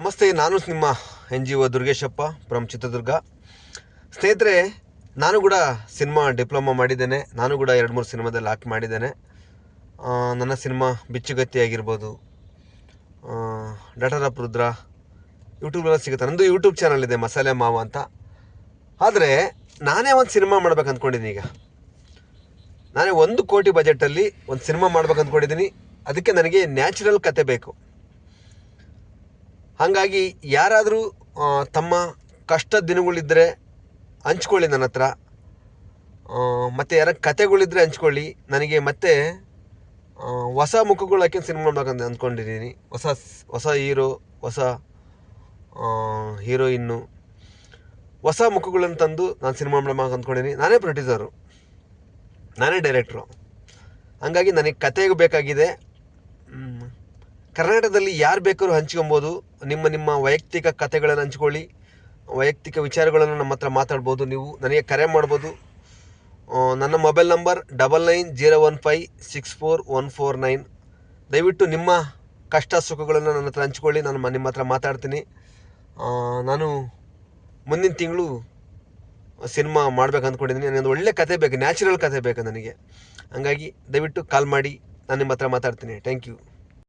ನಮಸ್ತೆ, ನಾನು ನಿಮ್ಮ N G O Durgeshappa from Chitradurga. ಸ್ನೇಹಿತರೆ, ನಾನು ಕೂಡ ಸಿನಿಮಾ ಡಿಪ್ಲೊಮಾ ಮಾಡಿದ್ದೇನೆ. ನಾನು ಕೂಡ ಎರಡು ಮೂರು ಸಿನಿಮಾದಲ್ಲಿ ಆಕ್ಟ್ ಮಾಡಿದ್ದೇನೆ. ನನ್ನ ಸಿನಿಮಾ ಬಿಚ್ಚುಗತ್ತಿ ಆಗಿರ್ಬೋದು. ಡಾಟರ್ ಆಫ್ ರುದ್ರ ಯೂಟ್ಯೂಬಲ್ಲಿ ಸಿಗುತ್ತೆ. ನಂದು ಯೂಟ್ಯೂಬ್ ಚಾನಲ್ ಇದೆ, ಮಸಾಲೆ ಮಾವ ಅಂತ. ಆದರೆ, ನಾನೇ ಒಂದು ಸಿನಿಮಾ ಮಾಡ್ಬೇಕು ಅಂದ್ಕೊಂಡಿದ್ದೀನಿ ಈಗ. ನಾನೇ ಒಂದು ಕೋಟಿ ಬಜೆಟಲ್ಲಿ ಒಂದು ಸಿನಿಮಾ ಮಾಡ್ಬೇಕು ಅಂದ್ಕೊಂಡಿದ್ದೀನಿ ಅದಕ್ಕೆ ನನಗೆ ನ್ಯಾಚುರಲ್ ಕತೆ ಬೇಕು. ಹಾಗಾಗಿ ಯಾರಾದರೂ ತಮ್ಮ ಕಷ್ಟದ ದಿನಗಳಿದ್ದರೆ ಹಂಚ್ಕೊಳ್ಳಿ ನನ್ನ ಹತ್ರ. ಮತ್ತು ಯಾರ ಕತೆಗಳಿದ್ದರೆ ಹಂಚ್ಕೊಳ್ಳಿ. ನನಗೆ ಮತ್ತೆ ಹೊಸ ಮುಖಗಳು ಹಾಕಿ ಸಿನಿಮಾ ಮಾಡ್ಬೇಕಂತ ಅಂದ್ಕೊಂಡಿದ್ದೀನಿ ಹೊಸ ಹೊಸ ಹೀರೋ, ಹೊಸ ಹೀರೋಯಿನ್ನು. ಹೊಸ ಮುಖಗಳನ್ನು ತಂದು ನಾನು ಸಿನಿಮಾ ಮಾಡ್ಬೇಕು ಅಂದ್ಕೊಂಡಿದ್ದೀನಿ ನಾನೇ ಪ್ರೊಡ್ಯೂಸರು ನಾನೇ ಡೈರೆಕ್ಟ್ರು ಹಂಗಾಗಿ ನನಗೆ ಕತೆಗೆ ಬೇಕಾಗಿದೆ. ಕರ್ನಾಟಕದಲ್ಲಿ ಯಾರು ಬೇಕಾದ್ರೂ ಹಂಚ್ಕೊಬೋದು. ನಿಮ್ಮ ನಿಮ್ಮ ವೈಯಕ್ತಿಕ ಕಥೆಗಳನ್ನು ಹಂಚ್ಕೊಳ್ಳಿ. ವೈಯಕ್ತಿಕ ವಿಚಾರಗಳನ್ನು ನಮ್ಮ ಹತ್ರ ಮಾತಾಡ್ಬೋದು ನೀವು. ನನಗೆ ಕರೆ ಮಾಡ್ಬೋದು. ನನ್ನ mobile number double nine zero one five six four one four nine. ದಯವಿಟ್ಟು ನಿಮ್ಮ ಕಷ್ಟ, ಸುಖಗಳನ್ನು ನನ್ನ ಹತ್ರ ಹಂಚ್ಕೊಳ್ಳಿ. ನಾನು ನಿಮ್ಮ ಹತ್ರ ಮಾತಾಡ್ತೀನಿ. ನಾನು ಮುಂದಿನ ತಿಂಗಳು ಸಿನಿಮಾ ಮಾಡ್ಬೇಕು ಅಂದ್ಕೊಂಡಿದ್ದೀನಿ. ನನಗೆ ಒಂದು ಒಳ್ಳೆ ಕತೆ ಬೇಕು. ನ್ಯಾಚುರಲ್ ಕತೆ ಬೇಕು ನನಗೆ. ಹಂಗಾಗಿ ದಯವಿಟ್ಟು ಕಾಲ್ ಮಾಡಿ. ನಾನು ನಿಮ್ಮ ಹತ್ರ ಮಾತಾಡ್ತೀನಿ. Thank you.